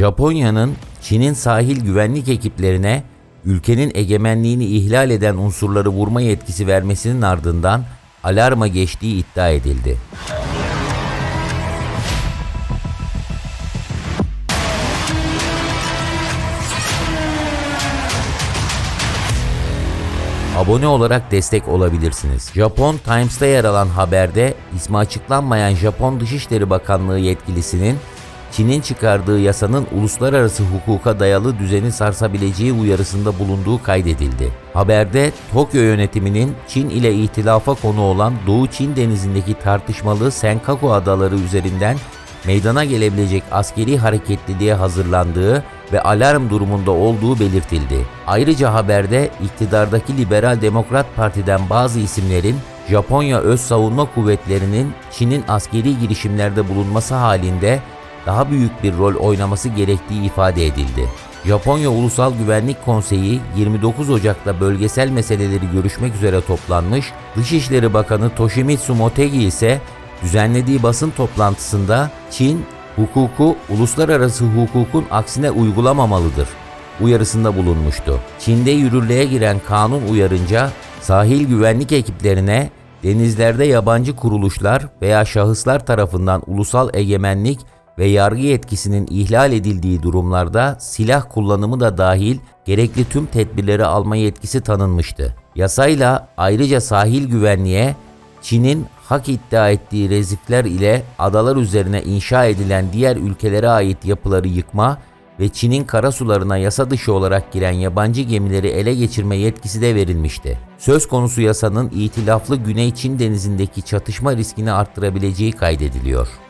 Japonya'nın Çin'in sahil güvenlik ekiplerine ülkenin egemenliğini ihlal eden unsurları vurma yetkisi vermesinin ardından alarma geçtiği iddia edildi. Abone olarak destek olabilirsiniz. Japon Times'ta yer alan haberde ismi açıklanmayan Japon Dışişleri Bakanlığı yetkilisinin Çin'in çıkardığı yasanın uluslararası hukuka dayalı düzeni sarsabileceği uyarısında bulunduğu kaydedildi. Haberde Tokyo yönetiminin Çin ile ihtilafa konu olan Doğu Çin denizindeki tartışmalı Senkaku adaları üzerinden meydana gelebilecek askeri hareketliliğe hazırlandığı ve alarm durumunda olduğu belirtildi. Ayrıca haberde iktidardaki Liberal Demokrat Parti'den bazı isimlerin Japonya Öz Savunma Kuvvetleri'nin Çin'in askeri girişimlerde bulunması halinde daha büyük bir rol oynaması gerektiği ifade edildi. Japonya Ulusal Güvenlik Konseyi 29 Ocak'ta bölgesel meseleleri görüşmek üzere toplanmış, Dışişleri Bakanı Toshimitsu Motegi ise düzenlediği basın toplantısında Çin, hukuku uluslararası hukukun aksine uygulamamalıdır uyarısında bulunmuştu. Çin'de yürürlüğe giren kanun uyarınca sahil güvenlik ekiplerine denizlerde yabancı kuruluşlar veya şahıslar tarafından ulusal egemenlik ve yargı yetkisinin ihlal edildiği durumlarda silah kullanımı da dahil gerekli tüm tedbirleri alma yetkisi tanınmıştı. Yasayla ayrıca sahil güvenliğe Çin'in hak iddia ettiği rezifler ile adalar üzerine inşa edilen diğer ülkelere ait yapıları yıkma ve Çin'in karasularına yasa dışı olarak giren yabancı gemileri ele geçirme yetkisi de verilmişti. Söz konusu yasanın itilaflı Güney Çin denizindeki çatışma riskini arttırabileceği kaydediliyor.